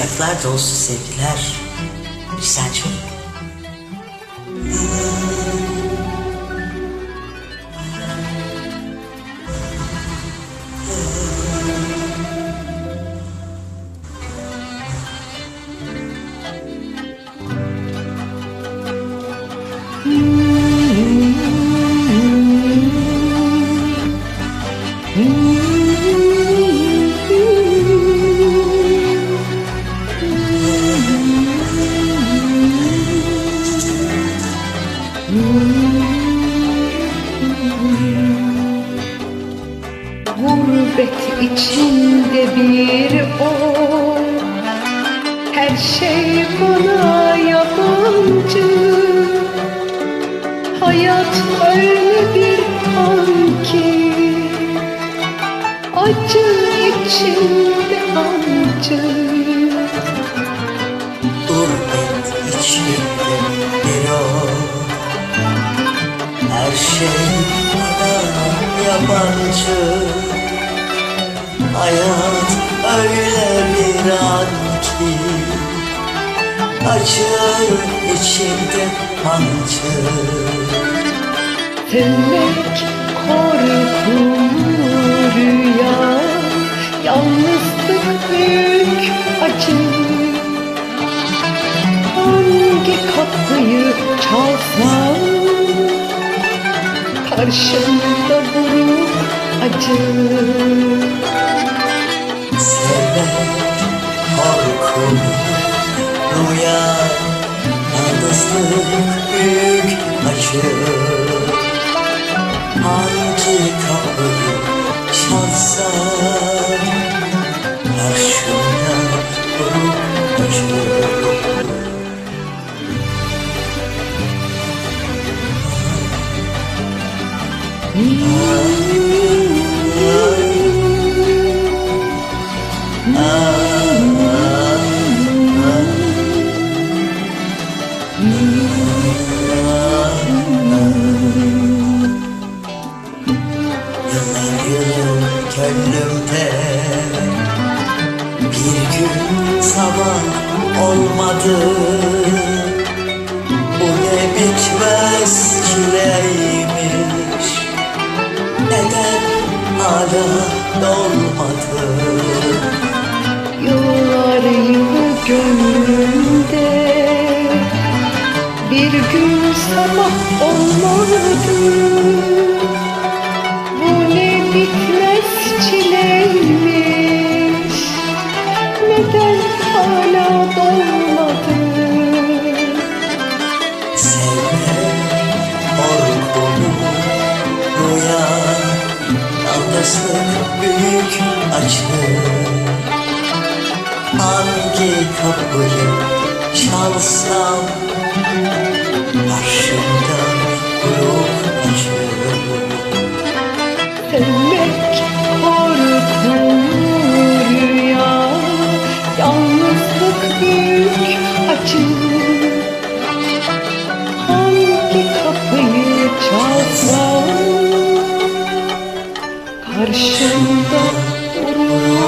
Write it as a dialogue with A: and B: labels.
A: Kucaklar dolusu sevgiler. Bir sen çok.
B: Gurbet içinde bir o Her şey bana yabancı. Hayat öyle bir an ki Acı içinde acı
A: Gurbet içinde bir o Her şey yabancı Hayat öyle bir an ki Acı içinde acı
B: Sevmek korkulu rüya Yalnızlık büyük acı. Hangi kapıyı çalsam Karşımda vurup acı.
A: Sevmek korkulu rüya Yalnızlık büyük acı. Hangi kapıyı Yılı gönlümde Bir gün sabah olmadı. Bu ne bitmez çileymiş Neden hala dolmadı?
B: Yıllar yılı gönlümde. Bir gün sabah olmadı
A: Yalnızlık büyük acı Hangi kapıyı çalsam karşımda
B: durur